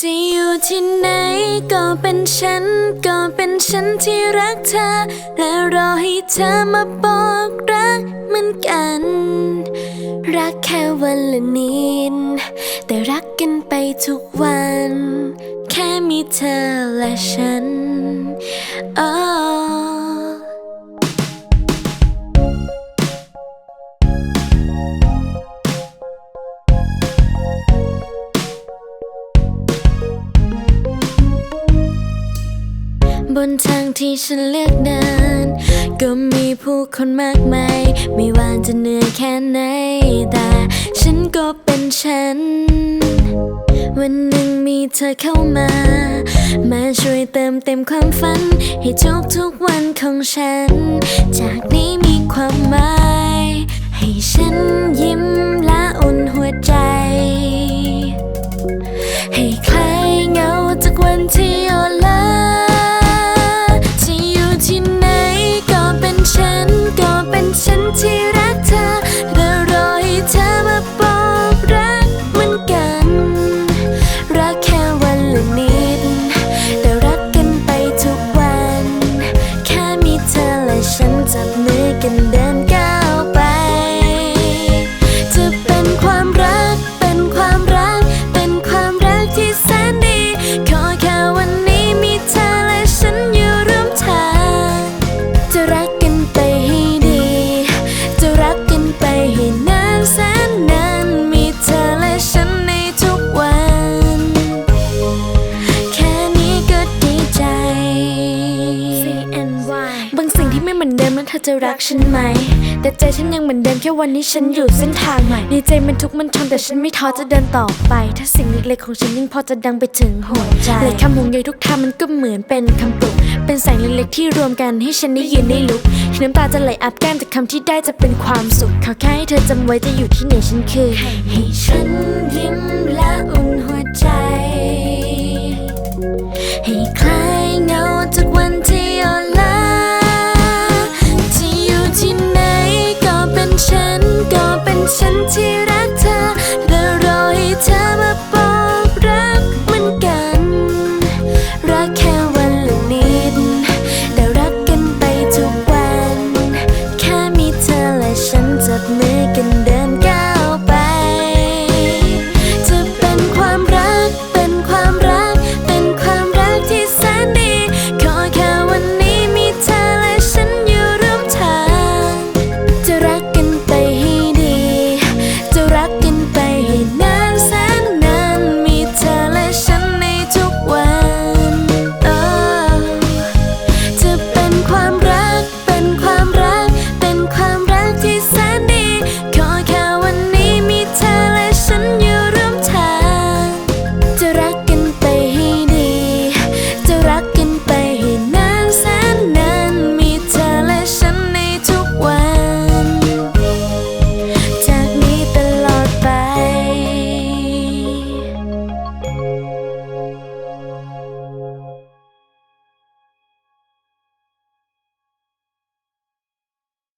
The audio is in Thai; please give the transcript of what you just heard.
จะอยู่ที่ไหนก็เป็นฉัน ก็เป็นฉันที่รักเธอ และรอให้เธอมาบอกรักเหมือนกัน รักแค่วันละนิดแต่รักกันไปทุกวัน แค่มีเธอและฉัน oh บนทางที่ฉันเลือกเดิน ก็มีผู้คนมากมาย ไม่ว่าจะเหนื่อยแค่ไหน แต่ฉันก็เป็นฉัน วันหนึ่งมีเธอเข้ามา มาช่วยเติมเต็มความฝัน ให้ทุกทุกวันของฉัน จากนี้มีความหมาย ให้ฉันยิ้มและอุ่นหัวใจ อนเธอจะรักฉันไหม แต่ใจฉันยังเหมือนเดิมแค่วันนี้ฉันอยู่เส้นทางใหม่ในใจมันทุกข์มันทนแต่ฉันไม่ท้อจะเดินต่อไป ถ้าสิ่งเล็กๆของฉันยิ่งพอจะดังไปถึงหัวใจและคำห่วงใยทุกทางมันก็เหมือนเป็นคำปลุก เป็นแสงเล็กๆที่รวมกันให้ฉันได้ยืนได้ลุกน้ำตาจะไหลอาบแก้มจากคำที่ได้จะเป็นความสุขขอแค่ให้เธอจำไว้จะอยู่ที่ไหนฉันคือ ให้ฉันยิ้มและอุ่นหัวใจ ให้คลา